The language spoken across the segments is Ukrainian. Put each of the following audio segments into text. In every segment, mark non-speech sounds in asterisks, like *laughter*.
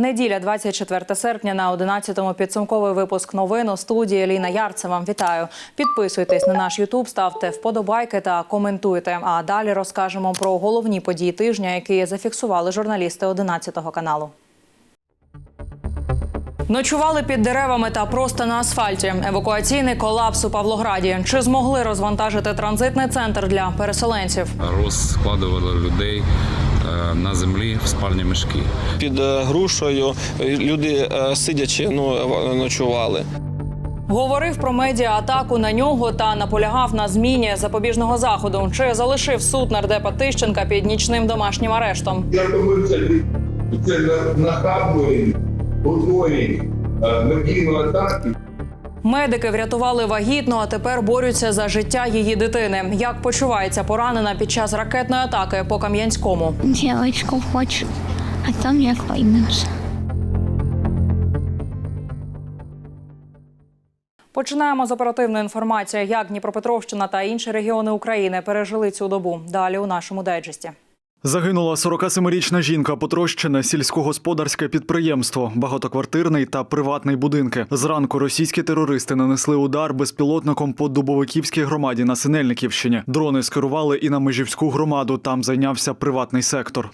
Неділя, 24 серпня на 11-му підсумковий випуск новин у студії Ліна Ярцева. Вітаю. Підписуйтесь на наш Ютуб, ставте вподобайки та коментуйте. А далі розкажемо про головні події тижня, які зафіксували журналісти 11 каналу. Ночували під деревами та просто на асфальті. Евакуаційний колапс у Павлограді. Чи змогли розвантажити транзитний центр для переселенців? розкладували людей на землі в спальні мішки. під е, грушею. Люди е, сидячи ну, ночували. Говорив про медіа-атаку на нього та наполягав на зміні запобіжного заходу. Чи залишив суд нардепа Тищенка під нічним домашнім арештом? Я думаю, це, це нахабної, е, медійної атаки. Медики врятували вагітну, а тепер борються за життя її дитини. Як почувається поранена під час ракетної атаки по Кам'янському? Девочку хочу, а там як поймешь. Починаємо з оперативної інформації, як Дніпропетровщина та інші регіони України пережили цю добу. Далі у нашому дайджесті. Загинула 47-річна жінка, потрощене сільськогосподарське підприємство, багатоквартирний та приватний будинки. Зранку російські терористи нанесли удар безпілотником по Дубовиківській громаді на Синельниківщині. Дрони скерували і на Межівську громаду. Там зайнявся приватний сектор.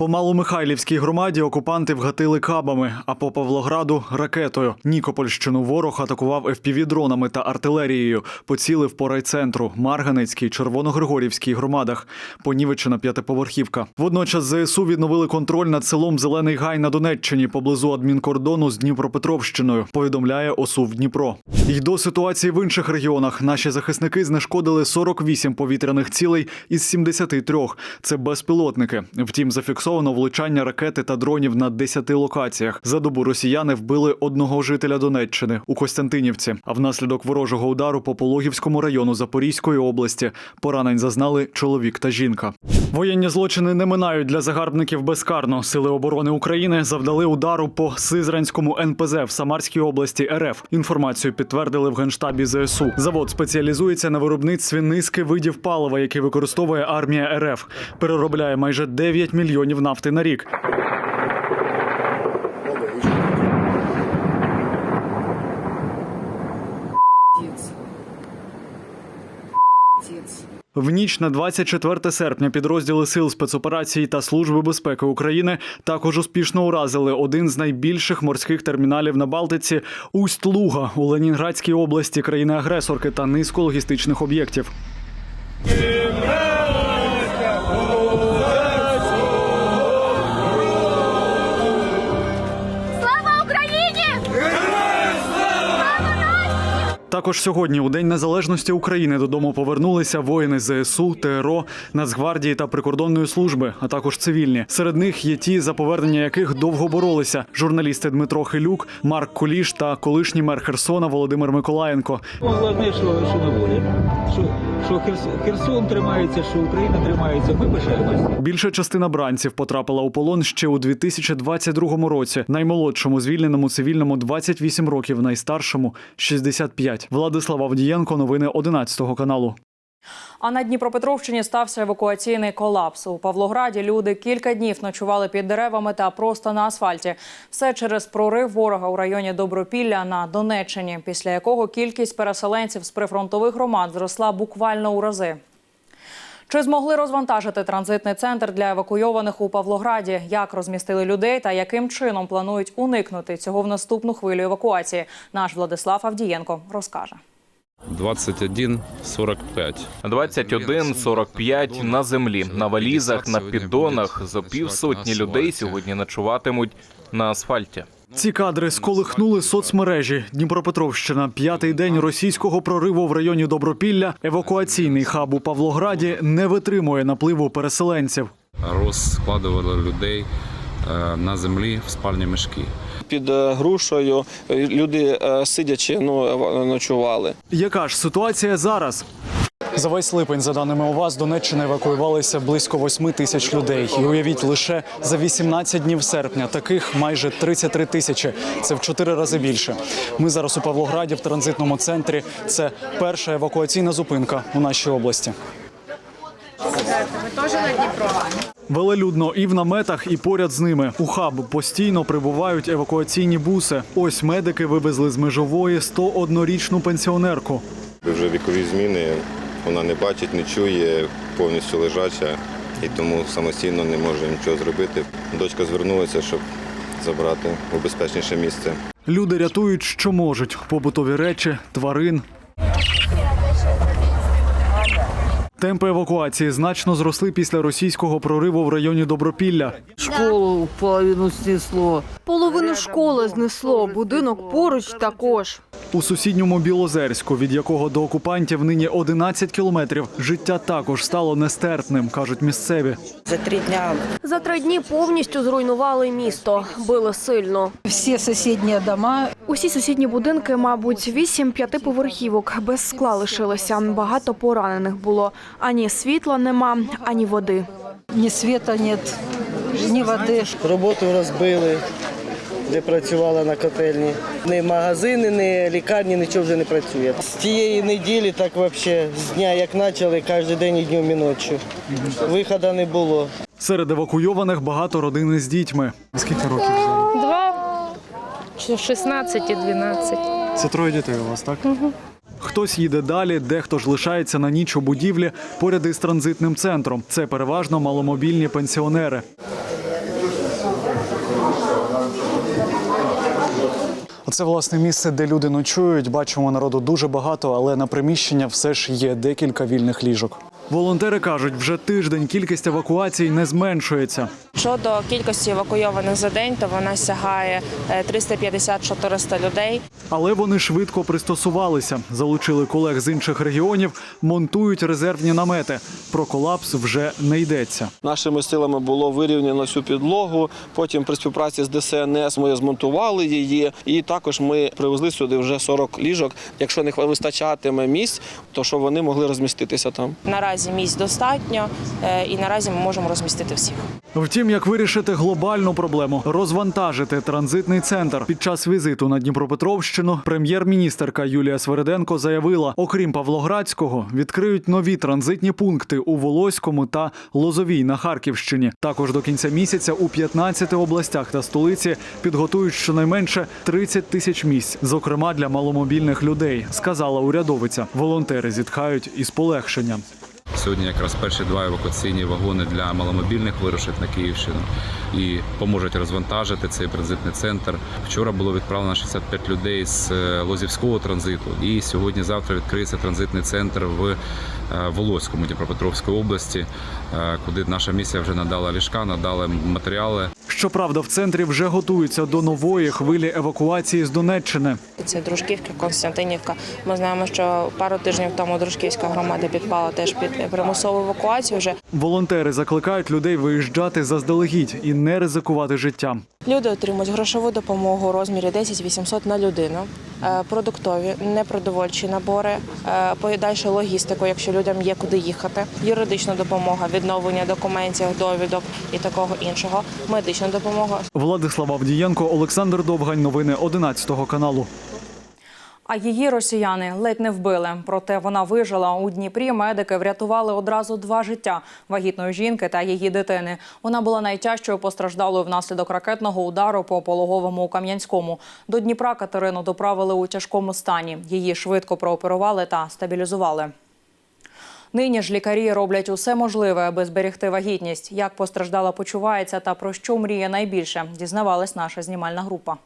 По Маломихайлівській громаді окупанти вгатили кабами, а по Павлограду ракетою. Нікопольщину ворог атакував ФПВ-дронами та артилерією. Поцілив по райцентру, Марганецькій, Червоногригорівській громадах. Понівечена п'ятиповерхівка. Водночас ЗСУ відновили контроль над селом Зелений Гай на Донеччині поблизу адмінкордону з Дніпропетровщиною. Повідомляє ОСУВ Дніпро. І до ситуації в інших регіонах наші захисники знешкодили 48 повітряних цілей із 73. Це безпілотники. Втім, зафіксовано влучання ракети та дронів на 10 локаціях. За добу росіяни вбили одного жителя Донеччини у Костянтинівці. А внаслідок ворожого удару по Пологівському району Запорізької області поранень зазнали чоловік та жінка. Воєнні злочини не минають для загарбників безкарно. Сили оборони України завдали удару по Сизранському НПЗ в Самарській області РФ. Інформацію підтвердили в генштабі ЗСУ. Завод спеціалізується на виробництві низки видів палива, які використовує армія РФ. Переробляє майже 9 мільйонів нафти на рік. В ніч на 24 серпня підрозділи сил спецоперацій та служби безпеки України також успішно уразили один з найбільших морських терміналів на Балтиці Усть-Луга у Ленінградській області країни-агресорки та низку логістичних об'єктів. Також сьогодні, у День Незалежності України, додому повернулися воїни ЗСУ, ТРО, Нацгвардії та прикордонної служби, а також цивільні. Серед них є ті, за повернення яких довго боролися: журналісти Дмитро Хилюк, Марк Куліш та колишній мер Херсона Володимир Миколаєнко. Головне, що, що. Що, що Херс- Херсон тримається, що Україна тримається. Ми пишаємося. Більша частина бранців потрапила у полон ще у 2022 році. Наймолодшому звільненому цивільному 28 років, найстаршому 65. Владислав Авдієнко, новини 11 каналу. А на Дніпропетровщині стався евакуаційний колапс. У Павлограді люди кілька днів ночували під деревами та просто на асфальті. Все через прорив ворога у районі Добропілля на Донеччині, після якого кількість переселенців з прифронтових громад зросла буквально у рази. Чи змогли розвантажити транзитний центр для евакуйованих у Павлограді? Як розмістили людей та яким чином планують уникнути цього в наступну хвилю евакуації? Наш Владислав Авдієнко розкаже. 21.45. 21.45 на землі, на валізах, на піддонах. Зо півсотні людей сьогодні ночуватимуть на асфальті. Ці кадри сколихнули соцмережі. Дніпропетровщина, п'ятий день російського прориву в районі Добропілля. Евакуаційний хаб у Павлограді не витримує напливу переселенців. Розкладували людей на землі в спальні мішки. Під е, грушею. Люди е, сидячи ну, ночували. Яка ж ситуація зараз? За весь липень, за даними ОВА, з Донеччини евакуювалися близько 8 тисяч людей. І уявіть, лише за 18 днів серпня таких майже 33 тисячі. Це в 4 рази більше. Ми зараз у Павлограді в транзитному центрі. Це перша евакуаційна зупинка у нашій області. Велелюдно і в наметах, і поряд з ними. У хаб постійно прибувають евакуаційні буси. Ось медики вивезли з межової 101-річну пенсіонерку. Вже вікові зміни, вона не бачить, не чує, повністю лежача і тому самостійно не може нічого зробити. Дочка звернулася, щоб забрати у безпечніше місце. Люди рятують, що можуть: побутові речі, тварин. Темпи евакуації значно зросли після російського прориву в районі Добропілля. Школу половину снесло. Половину школи знесло, будинок поруч також. У сусідньому Білозерську, від якого до окупантів нині 11 кілометрів, життя також стало нестерпним, кажуть місцеві. За три дня За три дні повністю зруйнували місто, били сильно. всі сусідні дома Усі сусідні будинки, мабуть, вісім п'ятиповерхівок без скла лишилися. Багато поранених було. Ані світла нема, ані води. ні світа, ні, ні води. Роботу розбили, де працювала на котельні. Ні магазини, ні лікарні, нічого вже не працює. З тієї неділі так взагалі, з дня як почали, кожен день і днем і ночі. Виходу не було. Серед евакуйованих багато родини з дітьми. Скільки років? Два, 16 і 12. Це троє дітей у вас, так? Хтось їде далі, дехто ж лишається на ніч у будівлі поряд із транзитним центром. Це переважно маломобільні пенсіонери. Це власне місце, де люди ночують. Бачимо народу дуже багато, але на приміщення все ж є декілька вільних ліжок. Волонтери кажуть, вже тиждень кількість евакуацій не зменшується. Щодо кількості евакуйованих за день, то вона сягає е, 350-400 людей. Але вони швидко пристосувалися, залучили колег з інших регіонів, монтують резервні намети. Про колапс вже не йдеться. Нашими силами було вирівняно всю підлогу. Потім при співпраці з ДСНС ми змонтували її. І також ми привезли сюди вже 40 ліжок. Якщо не вистачатиме місць, то щоб вони могли розміститися там. Наразі місць достатньо, е, і наразі ми можемо розмістити всіх. Втім, як вирішити глобальну проблему розвантажити транзитний центр під час візиту на Дніпропетровщину, прем'єр-міністерка Юлія Свериденко заявила: окрім Павлоградського, відкриють нові транзитні пункти у Волоському та Лозовій на Харківщині. Також до кінця місяця у 15 областях та столиці підготують щонайменше 30 тисяч місць, зокрема для маломобільних людей, сказала урядовиця. Волонтери зітхають із полегшенням. Сьогодні якраз перші два евакуаційні вагони для маломобільних вирушать на Київщину і поможуть розвантажити цей транзитний центр. Вчора було відправлено 65 людей з е, Лозівського транзиту. І сьогодні-завтра відкриється транзитний центр в е, Волоському Дніпропетровської області, куди наша місія вже надала ліжка, надала матеріали. Щоправда, в центрі вже готуються до нової хвилі евакуації з Донеччини. Це Дружківка, Константинівка. Ми знаємо, що пару тижнів тому Дружківська громада підпала теж під примусову евакуацію. Вже Волонтери закликають людей виїжджати заздалегідь і не ризикувати життям. люди отримують грошову допомогу у розмірі 10 800 на людину, е, продуктові, непродовольчі набори, е, подальшу логістику, якщо людям є куди їхати, юридична допомога, відновлення документів, довідок і такого іншого, медична допомога. Владислав Авдієнко, Олександр Довгань. Новини 11 каналу. А її росіяни ледь не вбили. Проте вона вижила у Дніпрі. Медики врятували одразу два життя вагітної жінки та її дитини. Вона була найтяжчою постраждалою внаслідок ракетного удару по пологовому у Кам'янському. До Дніпра Катерину доправили у тяжкому стані. Її швидко прооперували та стабілізували. Нині ж лікарі роблять усе можливе, аби зберегти вагітність. Як постраждала почувається та про що мріє найбільше, дізнавалась наша знімальна група.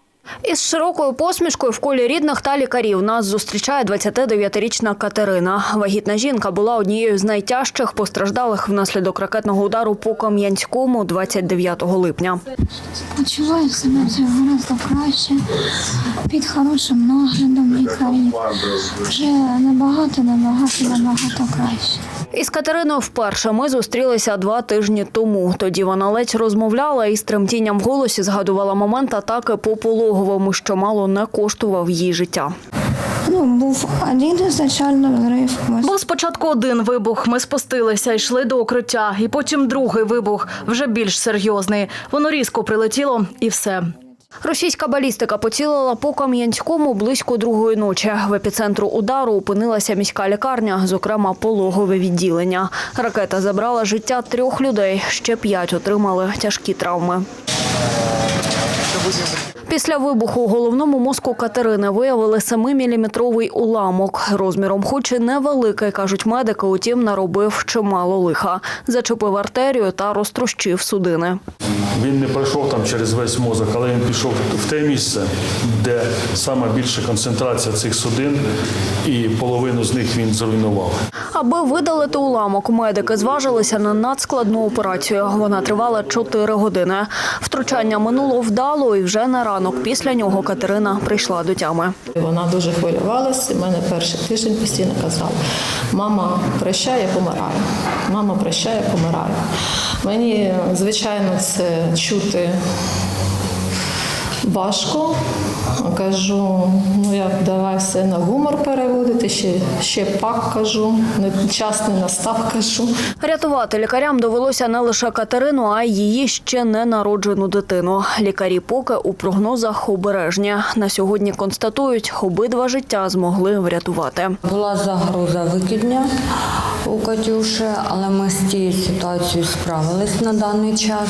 Із широкою посмішкою в колі рідних та лікарів нас зустрічає 29-річна Катерина. Вагітна жінка була однією з найтяжчих постраждалих внаслідок ракетного удару по Кам'янському 29 липня. Почуваю себе вже гораздо краще, під хорошим наглядом лікарів. Вже набагато, набагато, набагато краще. Із Катериною вперше ми зустрілися два тижні тому. Тоді вона ледь розмовляла і з тремтінням в голосі згадувала момент атаки по пологовому, що мало не коштував їй життя. Ну, був один ізначально взрив. Був спочатку один вибух. Ми спустилися, йшли до укриття, і потім другий вибух, вже більш серйозний. Воно різко прилетіло, і все. Російська балістика поцілила по Кам'янському близько другої ночі. В епіцентру удару опинилася міська лікарня, зокрема пологове відділення. Ракета забрала життя трьох людей. Ще п'ять отримали тяжкі травми. Після вибуху у головному мозку Катерини виявили 7-міліметровий уламок. Розміром хоч і невеликий, кажуть медики, утім наробив чимало лиха. Зачепив артерію та розтрощив судини. Він не пройшов там через весь мозок, але він пішов в те місце, де саме більша концентрація цих судин, і половину з них він зруйнував. Аби видалити уламок, медики зважилися на надскладну операцію. Вона тривала 4 години. Втручання минуло вдало, і вже на ранок після нього Катерина прийшла до тями. Вона дуже хвилювалася. Мене перший тиждень постійно казала: мама прощає, помирає. Мама прощає, помирає. Мені, звичайно, це чути важко. Кажу, ну як давай все на гумор переводити, ще, ще пак кажу, не- час не настав, кажу. Рятувати лікарям довелося не лише Катерину, а й її ще не народжену дитину. Лікарі поки у прогнозах обережні. На сьогодні констатують, обидва життя змогли врятувати. Була загроза викидня у Катюші, але ми з цією ситуацією справились на даний час.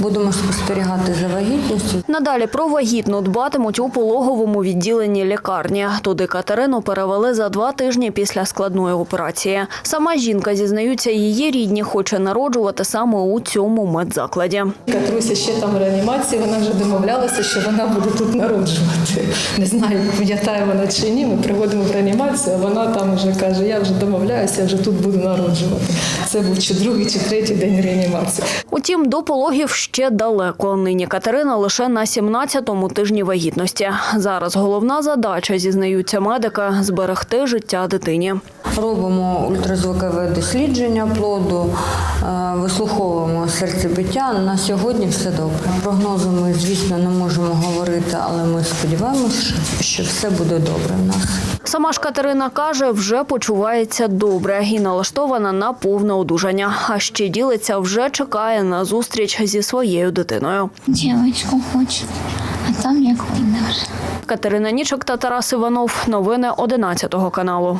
Будемо спостерігати за вагітністю. Надалі про вагітну дбатимуть у пологовому відділенні лікарні. Туди Катерину перевели за два тижні після складної операції. Сама жінка зізнаються, її рідні хоче народжувати саме у цьому медзакладі. Катруся ще там в реанімації, вона вже домовлялася, що вона буде тут народжувати. Не знаю, пам'ятає вона чи ні. Ми приходимо в реанімацію, а вона там вже каже: я вже домовляюся, я вже тут буду народжувати. Це був чи другий, чи третій день реанімації. Утім, до пологів ще далеко. Нині Катерина лише на 17-му тижні вагітності. Зараз головна задача, зізнаються медики, зберегти життя дитині. Робимо ультразвукове дослідження плоду, е, вислуховуємо серцебиття. На сьогодні все добре. Прогнози ми, звісно, не можемо говорити, але ми сподіваємося, що все буде добре в нас. Сама ж Катерина каже, вже почувається добре і налаштована на повне одужання. А ще ділиться, вже чекає на зустріч зі своєю дитиною. Дівочку хочу, а там як вийде. Катерина Нічок та Тарас Іванов. Новини 11 каналу.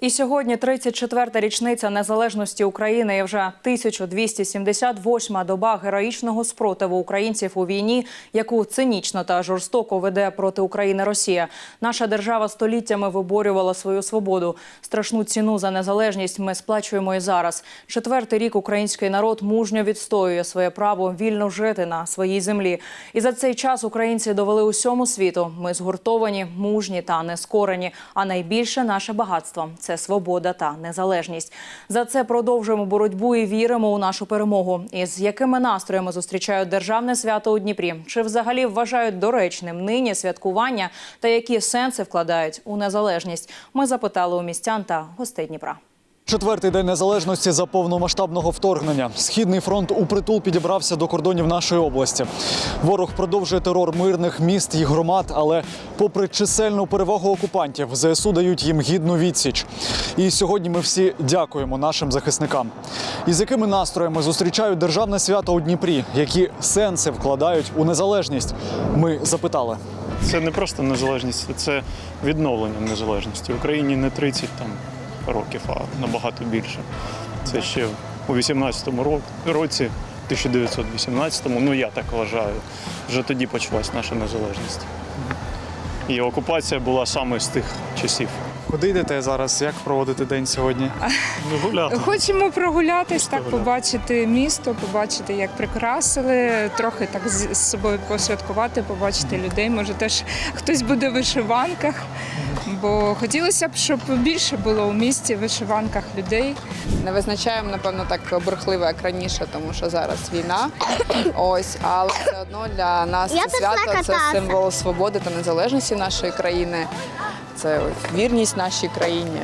І сьогодні 34-та річниця незалежності України і вже 1278-ма доба героїчного спротиву українців у війні, яку цинічно та жорстоко веде проти України Росія. Наша держава століттями виборювала свою свободу. Страшну ціну за незалежність ми сплачуємо і зараз. Четвертий рік український народ мужньо відстоює своє право вільно жити на своїй землі. І за цей час українці довели усьому світу. Ми згуртовані, мужні та нескорені. А найбільше наше багатство це свобода та незалежність. За це продовжуємо боротьбу і віримо у нашу перемогу. І з якими настроями зустрічають державне свято у Дніпрі? Чи взагалі вважають доречним нині святкування та які сенси вкладають у незалежність? Ми запитали у містян та гостей Дніпра. Четвертий день незалежності за повномасштабного вторгнення. Східний фронт у притул підібрався до кордонів нашої області. Ворог продовжує терор мирних міст і громад, але, попри чисельну перевагу окупантів, ЗСУ дають їм гідну відсіч. І сьогодні ми всі дякуємо нашим захисникам. І з якими настроями зустрічають державне свято у Дніпрі, які сенси вкладають у незалежність? Ми запитали. Це не просто незалежність, це відновлення незалежності. Україні не 30 там років, а набагато більше. Це ще у 18-му році, 1918-му, ну я так вважаю, вже тоді почалась наша незалежність. І окупація була саме з тих часів. Куди йдете зараз? Як проводити день сьогодні? Ну, гуляти. Хочемо прогулятись, так побачити місто, побачити, як прикрасили, трохи так з з собою посвяткувати, побачити людей. Може, теж хтось буде в вишиванках. Бо хотілося б, щоб більше було у місті в вишиванках людей. Не визначаємо, напевно, так бурхливо, як раніше, тому що зараз війна. Ось, але все одно для нас це свято це символ свободи та незалежності нашої країни. Це вірність нашій країні,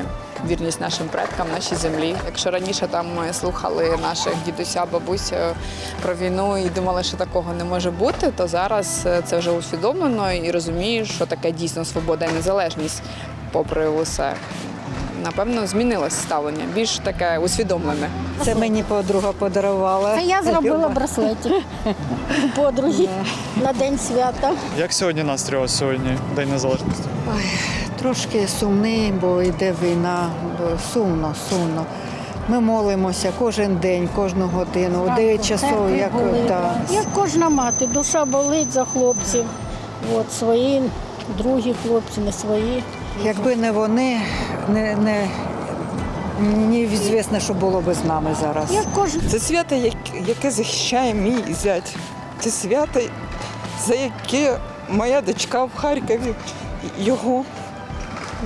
вірність нашим предкам, нашій землі. Якщо раніше там ми слухали наших дідуся, бабусь е, про війну і думали, що такого не може бути, то зараз е, це вже усвідомлено і розумієш, що таке дійсно свобода і незалежність, попри усе. напевно, змінилось ставлення, більш таке усвідомлене. Це мені подруга подарувала. Це я зробила браслетик *laughs* подруги на день свята. Як сьогодні настрій у вас сьогодні, День Незалежності? Трошки сумний, бо йде війна, бо сумно, сумно. Ми молимося кожен день, кожну годину, у 9 часов, як да. Як кожна мати, душа болить за хлопців. От свої, другі хлопці, не свої. Якби не вони, не, не, неізвісно, що було би з нами зараз. Як кожен Це свято, яке захищає мій зять. Це свято, за яке моя дочка в Харкові його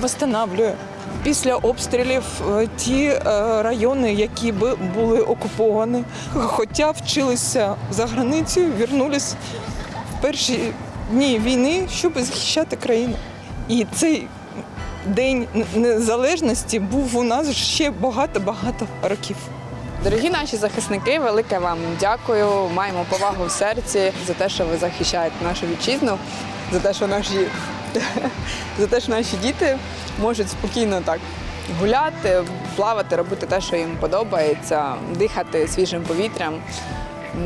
встановлює. Після обстрілів е, ті е, райони, які би були окуповані, хоча вчилися за границею, вернулись в перші дні війни, щоб захищати країну. І цей день незалежності був у нас ще багато-багато років. Дорогі наші захисники, велике вам дякую. Маємо повагу в серці за те, що ви захищаєте нашу вітчизну, за те, що наші, за те, що наші діти можуть спокійно так гуляти, плавати, робити те, що їм подобається, дихати свіжим повітрям.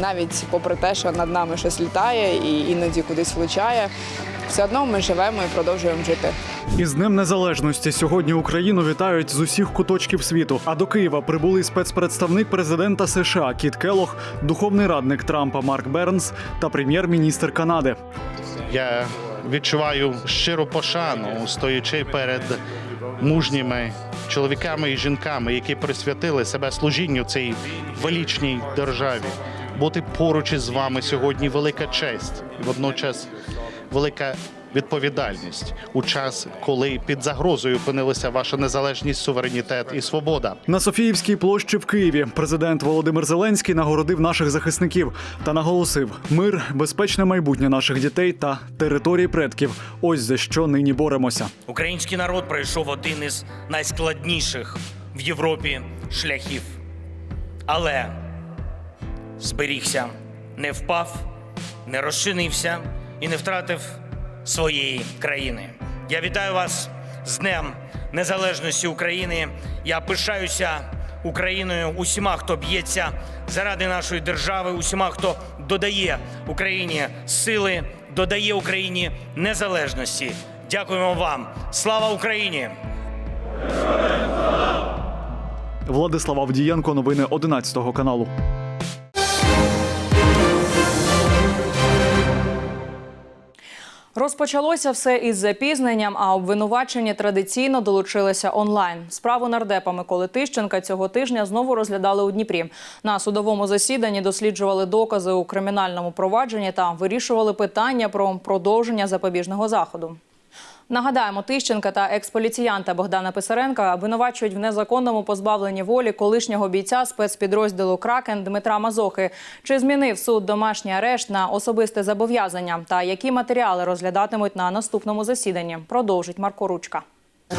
Навіть попри те, що над нами щось літає і іноді кудись влучає, все одно ми живемо і продовжуємо жити. Із Днем Незалежності сьогодні Україну вітають з усіх куточків світу. А до Києва прибули спецпредставник президента США Кіт Келох, духовний радник Трампа Марк Бернс та прем'єр-міністр Канади. Я відчуваю щиру пошану, стоячи перед мужніми чоловіками і жінками, які присвятили себе служінню цій величній державі. Бути поруч із вами сьогодні велика честь і водночас велика відповідальність у час, коли під загрозою опинилися ваша незалежність, суверенітет і свобода. На Софіївській площі в Києві президент Володимир Зеленський нагородив наших захисників та наголосив: мир, безпечне майбутнє наших дітей та території предків. Ось за що нині боремося. Український народ пройшов один із найскладніших в Європі шляхів. Але зберігся, не впав, не розчинився і не втратив своєї країни. Я вітаю вас з Днем Незалежності України. Я пишаюся Україною, усіма, хто б'ється заради нашої держави, усіма, хто додає Україні сили, додає Україні незалежності. Дякуємо вам. Слава Україні! Владислав Авдієнко, новини 11 каналу. Розпочалося все із запізненням, а обвинувачення традиційно долучилися онлайн. Справу нардепа Миколи Тищенка цього тижня знову розглядали у Дніпрі. На судовому засіданні досліджували докази у кримінальному провадженні та вирішували питання про продовження запобіжного заходу. Нагадаємо, Тищенка та експоліціянта Богдана Писаренка обвинувачують в незаконному позбавленні волі колишнього бійця спецпідрозділу Кракен Дмитра Мазохи. Чи змінив суд домашній арешт на особисте зобов'язання? Та які матеріали розглядатимуть на наступному засіданні? Продовжить Марко Ручка.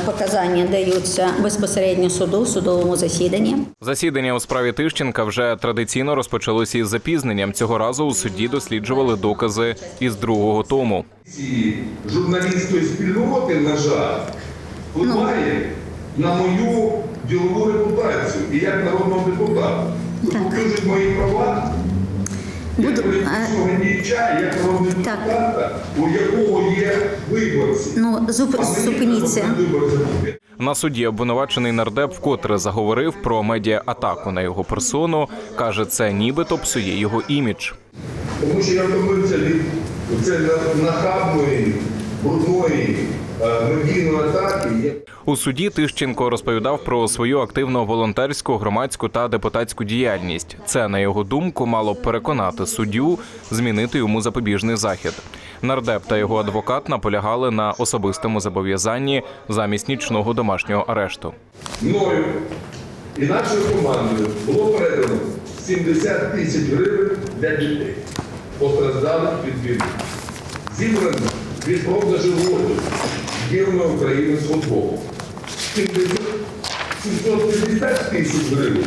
Показання даються безпосередньо суду в судовому засіданні. Засідання у справі Тищенка вже традиційно розпочалося із запізненням. Цього разу у суді досліджували докази із другого тому. ці журналістської спільноти, на жаль, впливає на мою ділову репутацію і як народного депутата. Покажуть мої права як депутата, у якого є виборці. Ну, зуп... Зупиніться. На суді обвинувачений нардеп вкотре заговорив про медіа-атаку на його персону. каже, це нібито псує його імідж. Тому що я втомився від нахабної, брудної У суді Тищенко розповідав про свою активну волонтерську, громадську та депутатську діяльність. Це, на його думку, мало б переконати суддю змінити йому запобіжний захід. Нардеп та його адвокат наполягали на особистому зобов'язанні замість нічного домашнього арешту. Мною і нашою командою було передано 70 тисяч гривень для дітей, постраждалих від війни. Зібрано від продажу воду збірної України з футболу. 70 750 тисяч гривень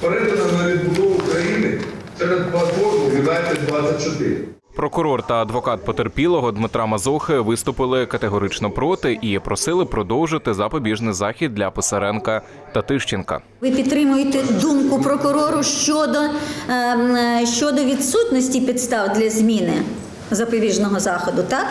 передано на відбудову України через платформу United 24. Прокурор та адвокат потерпілого Дмитра Мазохи виступили категорично проти і просили продовжити запобіжний захід для Писаренка та Тищенка. Ви підтримуєте думку прокурору щодо, ем, е, щодо відсутності підстав для зміни запобіжного заходу, так?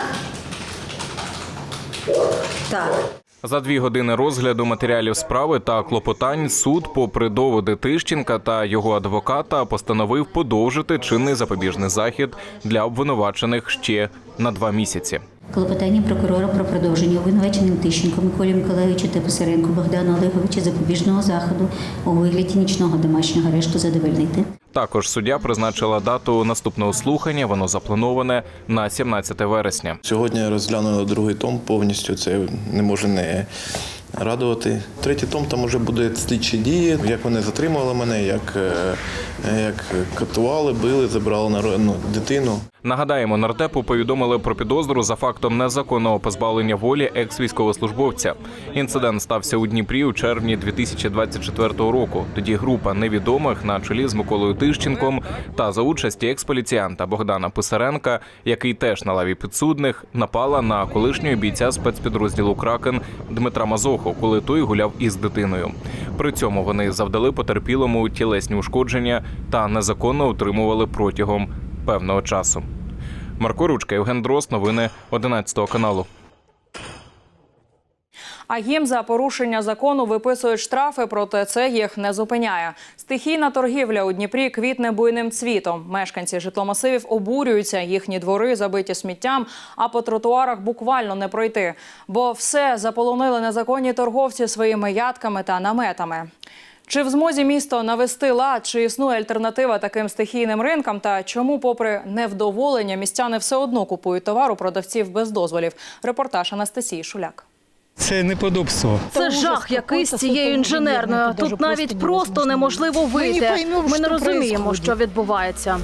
Так. За дві години розгляду матеріалів справи та клопотань суд, попри доводи Тищенка та його адвоката, постановив подовжити чинний запобіжний захід для обвинувачених ще на два місяці. Клопотання прокурора про продовження обвинуваченим Тищенко Миколі Миколаївичу та Писаренку Богдану Олеговичу запобіжного заходу у вигляді нічного домашнього арешту задовольнити. Також суддя призначила дату наступного слухання. Воно заплановане на 17 вересня. Сьогодні розглянули другий том повністю. Це не може не радувати. Третій том там вже буде слідчі дії, як вони затримували мене, як, е, як катували, били, забрали на ну, дитину. Нагадаємо, нардепу повідомили про підозру за фактом незаконного позбавлення волі екс-військовослужбовця. Інцидент стався у Дніпрі у червні 2024 року. Тоді група невідомих на чолі з Миколою Тищенком та за участі експоліціянта Богдана Писаренка, який теж на лаві підсудних, напала на колишнього бійця спецпідрозділу Кракен Дмитра Мазоху, коли той гуляв із дитиною. При цьому вони завдали потерпілому тілесні ушкодження та незаконно утримували протягом певного часу. Марко Ручка, Євген Дрос, новини 11 каналу. А їм за порушення закону виписують штрафи, проте це їх не зупиняє. Стихійна торгівля у Дніпрі квітне буйним цвітом. Мешканці житломасивів обурюються, їхні двори забиті сміттям, а по тротуарах буквально не пройти. Бо все заполонили незаконні торговці своїми ядками та наметами. Чи в змозі місто навести лад, чи існує альтернатива таким стихійним ринкам? Та чому, попри невдоволення, містяни все одно купують товар у продавців без дозволів? Репортаж Анастасії Шуляк. Це неподобство. Це жах якийсь з цією інженерною. Тут навіть просто неможливо вийти. Ми не розуміємо, що відбувається.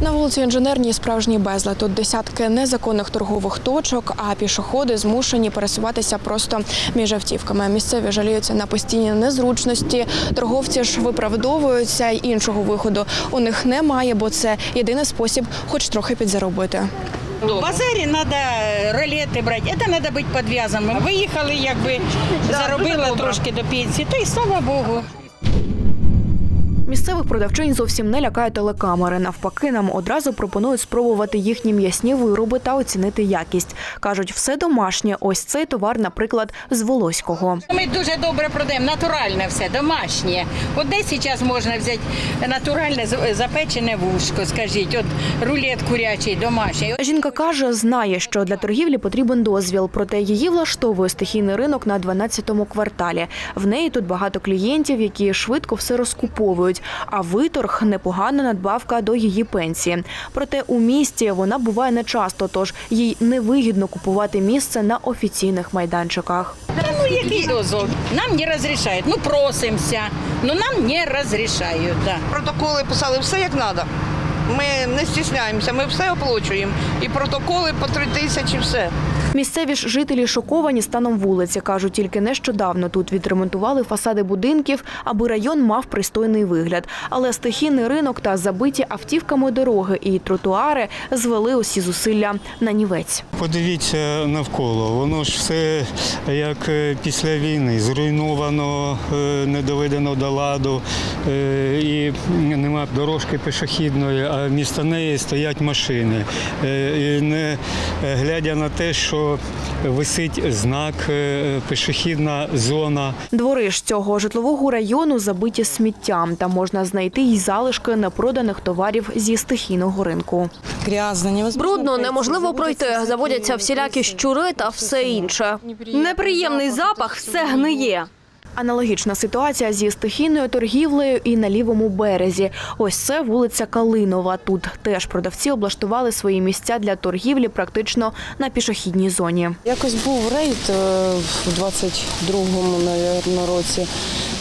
На вулиці Інженерній справжній безлад. Тут десятки незаконних торгових точок, а пішоходи змушені пересуватися просто між автівками. Місцеві жаліються на постійні незручності. Торговці ж виправдовуються, й іншого виходу у них немає, бо це єдиний спосіб, хоч трохи підзаробити. В базарі треба ролети брати, це треба бути підв'язаним. Виїхали, якби заробила трошки до пенсії, то й слава Богу. Місцевих продавчинь зовсім не лякає телекамери. Навпаки, нам одразу пропонують спробувати їхні м'ясні вироби та оцінити якість. кажуть, все домашнє. Ось цей товар, наприклад, з Волоського. Ми дуже добре продаємо, натуральне все, домашнє. От десь зараз можна взяти натуральне запечене вушко, скажіть, от рулет курячий, домашній. Жінка каже, знає, що для торгівлі потрібен дозвіл, проте її влаштовує стихійний ринок на 12-му кварталі. В неї тут багато клієнтів, які швидко все розкуповують. А виторг непогана надбавка до її пенсії. Проте у місті вона буває нечасто, тож їй невигідно купувати місце на офіційних майданчиках. Ну, який дозвол? Нам не розрішають. Ну, просимося, але нам не розрішають. Да. Протоколи писали все як треба. Ми не стісняємося, ми все оплачуємо. І протоколи по три тисячі, все. Місцеві ж жителі шоковані станом вулиці. Кажуть, тільки нещодавно тут відремонтували фасади будинків, аби район мав пристойний вигляд. Але стихійний ринок та забиті автівками дороги і тротуари звели усі зусилля на нівець. Подивіться навколо, воно ж все як е, після війни, зруйновано, е, не доведено до ладу, е, і нема дорожки пішохідної, а вмісто неї стоять машини. Е, І не е, глядя на те, що висить знак е, пішохідна зона. Двори ж цього житлового району забиті сміттям, та можна знайти й залишки непроданих товарів зі стихійного ринку. Брудно, неможливо пройти. Заводяться всілякі щури та все інше. Неприємний запах, все гниє. Аналогічна ситуація зі стихійною торгівлею і на лівому березі. Ось це вулиця Калинова. Тут теж продавці облаштували свої місця для торгівлі практично на пішохідній зоні. Якось був рейд у в 22-му, навірно, році.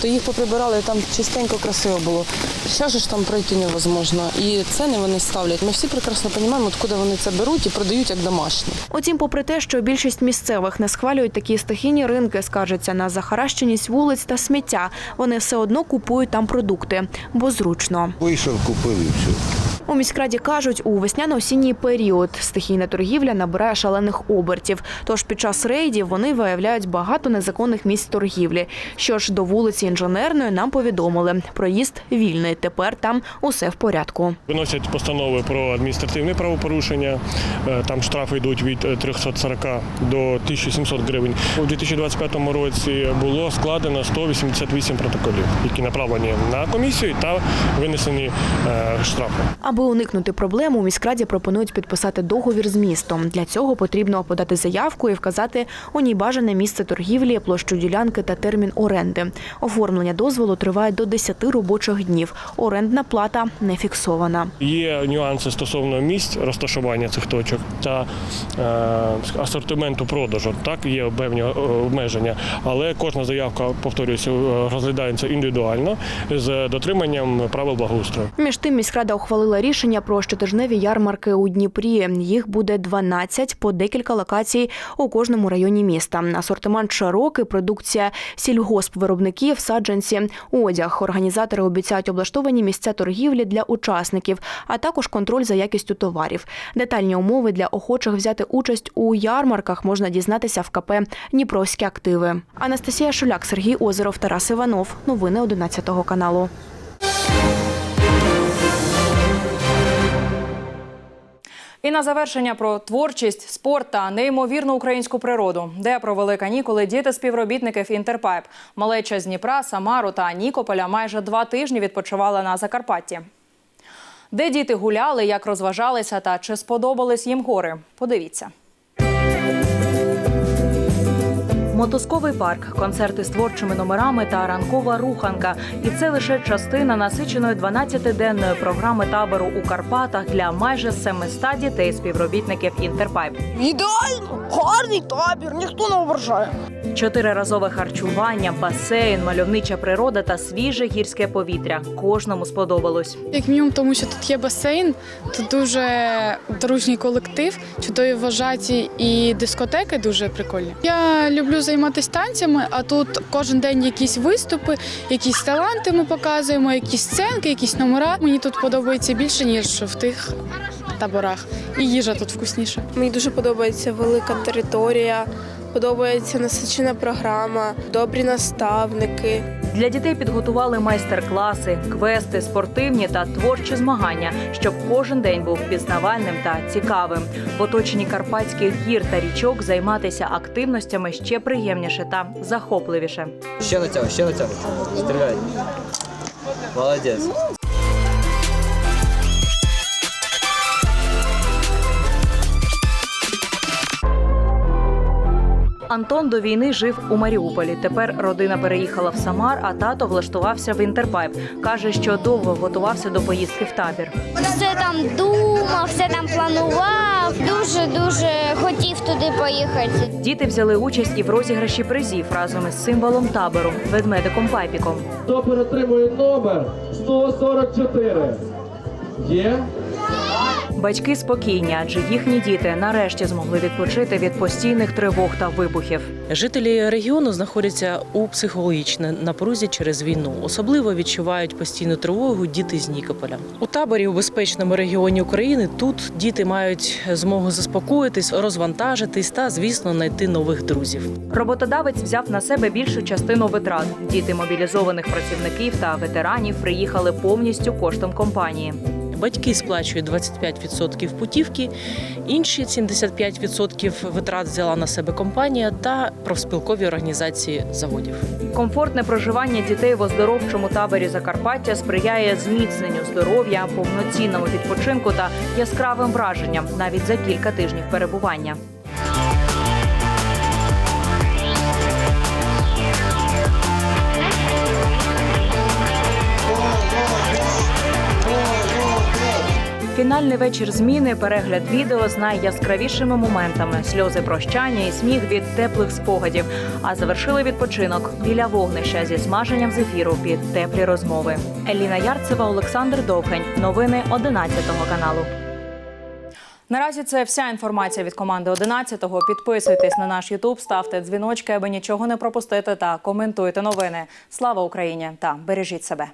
То їх поприбирали, там чистенько, красиво було. Зараз ж там пройти невозможно. І ціни вони ставлять. Ми всі прекрасно розуміємо, откуда вони це беруть і продають як домашні. Утім, попри те, що більшість місцевих не схвалюють такі стихійні ринки, скаржаться на захаращеність вулиць та сміття. Вони все одно купують там продукти, бо зручно. Вийшов, купив і все. У міськраді кажуть, у весняно-осінній період стихійна торгівля набирає шалених обертів. Тож під час рейдів вони виявляють багато незаконних місць торгівлі. Що ж до вулиці інженерної нам повідомили, проїзд вільний. Тепер там усе в порядку. Виносять постанови про адміністративне правопорушення. Е, Там штрафи йдуть від е, 340 до 1700 гривень. У 2025 році було складено 188 протоколів, які направлені на комісію та винесені е, штрафи. Аби уникнути проблем, у міськраді пропонують підписати договір з містом. Для цього потрібно подати заявку і вказати у ній бажане місце торгівлі, площу ділянки та термін оренди. Оформлення дозволу триває до 10 робочих днів. Орендна плата не фіксована. Є нюанси стосовно місць розташування цих точок та е, асортименту продажу. Так є певні е, обмеження, але кожна заявка повторюється, е, розглядається індивідуально з дотриманням правил благоустрою. Між тим міськрада ухвалила рішення про щотижневі ярмарки у Дніпрі. Їх буде 12 по декілька локацій у кожному районі міста. Асортимент широкий, продукція сільгоспвиробників, саджанці, одяг. Організатори обіцяють облаштовані місця торгівлі для учасників, а також контроль за якістю товарів. Детальні умови для охочих взяти участь у ярмарках можна дізнатися в КП Дніпровські активи. Анастасія Шуляк, Сергій Озеров, Тарас Іванов. Новини 11 каналу. І на завершення про творчість, спорт та неймовірну українську природу, де провели канікули діти співробітників Інтерпайп. Малеча з Дніпра, Самару та Нікополя майже два тижні відпочивала на Закарпатті. Де діти гуляли, як розважалися та чи сподобались їм гори? Подивіться. Мотузковий парк, концерти з творчими номерами та ранкова руханка. І це лише частина насиченої 12-денної програми табору у Карпатах для майже 700 дітей співробітників Інтерпайп. Ідеально, гарний табір, ніхто не ображає. Чотириразове харчування, басейн, мальовнича природа та свіже гірське повітря. Кожному сподобалось. Як мінімум, тому що тут є басейн, тут дуже дружній колектив, чудові вважаті і дискотеки дуже прикольні. Я люблю займатися танцями, а тут кожен день якісь виступи, якісь таланти ми показуємо, якісь сценки, якісь номера. Мені тут подобається більше, ніж в тих таборах. І їжа тут вкусніша. Мені дуже подобається велика територія, подобається насичена програма, добрі наставники. Для дітей підготували майстер-класи, квести, спортивні та творчі змагання, щоб кожен день був пізнавальним та цікавим. В оточенні карпатських гір та річок займатися активностями ще приємніше та захопливіше. Ще на цього, ще на цього. Стріляй. Молодець. Антон до війни жив у Маріуполі. Тепер родина переїхала в Самар, а тато влаштувався в інтерпайп. каже, що довго готувався до поїздки в табір. Все там думав, все там планував. Дуже дуже хотів туди поїхати. Діти взяли участь і в розіграші призів разом із символом табору ведмедиком Пайпіком. Хто перетримує номер 144? Є? Батьки спокійні, адже їхні діти нарешті змогли відпочити від постійних тривог та вибухів. Жителі регіону знаходяться у психологічній напрузі через війну. Особливо відчувають постійну тривогу діти з Нікополя. У таборі у безпечному регіоні України тут діти мають змогу заспокоїтись, розвантажитись та, звісно, знайти нових друзів. Роботодавець взяв на себе більшу частину витрат. Діти мобілізованих працівників та ветеранів приїхали повністю коштом компанії. Батьки сплачують 25% путівки, інші 75% витрат взяла на себе компанія та профспілкові організації заводів. Комфортне проживання дітей в оздоровчому таборі Закарпаття сприяє зміцненню здоров'я, повноцінному відпочинку та яскравим враженням навіть за кілька тижнів перебування. Фінальний вечір зміни, перегляд відео з найяскравішими моментами, сльози прощання і сміх від теплих спогадів. А завершили відпочинок біля вогнища зі смаженням зефіру під теплі розмови. Еліна Ярцева, Олександр Довгань. Новини 11 каналу. Наразі це вся інформація від команди 11-го. Підписуйтесь на наш Ютуб, ставте дзвіночки, аби нічого не пропустити та коментуйте новини. Слава Україні та бережіть себе.